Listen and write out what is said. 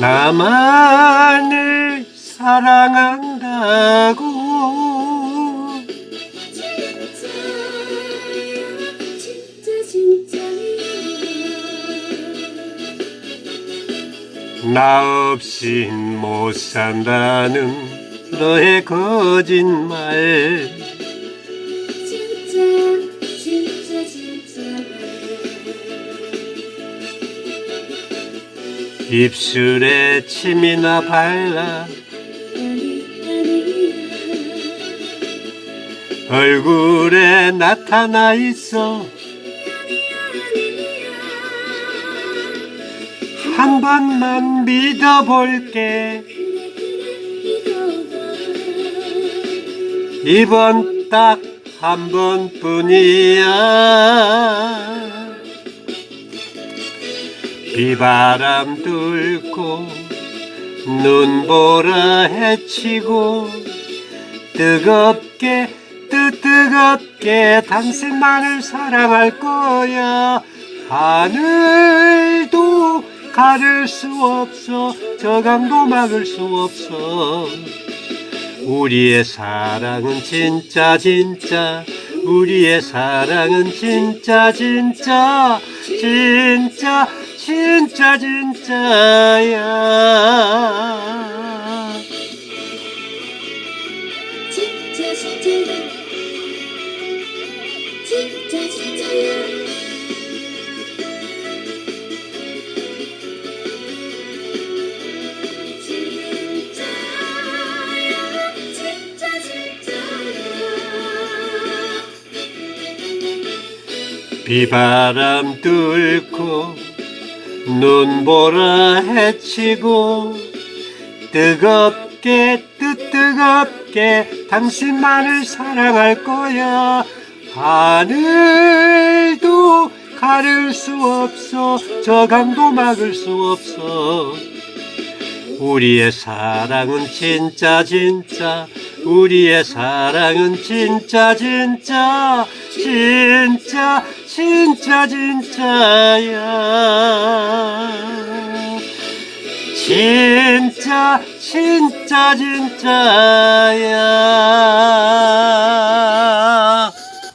나만을 사랑한다고 나 없인 못 산다는 너의 거짓말. 진짜 진짜 진짜. 입술에 침이나 발라 얼굴에 나타나 있어 한 번만 믿어볼게. 이번 딱 한 번뿐이야. 비바람 뚫고 눈보라 헤치고 뜨겁게 뜨뜨겁게 당신만을 사랑할 거야. 하늘도 가릴 수 없어 저 강도 막을 수 없어. 우리의 사랑은 진짜 진짜. 우리의 사랑은 진짜 진짜. 진짜 진짜 진짜야. 진짜 진짜야 진짜 진짜 비바람 뚫고 눈보라 헤치고 뜨겁게 뜨뜨겁게 당신만을 사랑할 거야. 하늘도 가릴 수 없어 저 강도 막을 수 없어. 우리의 사랑은 진짜 진짜 우리의 사랑은 진짜 진짜 진짜 진짜 진짜야. 진짜 진짜 진짜야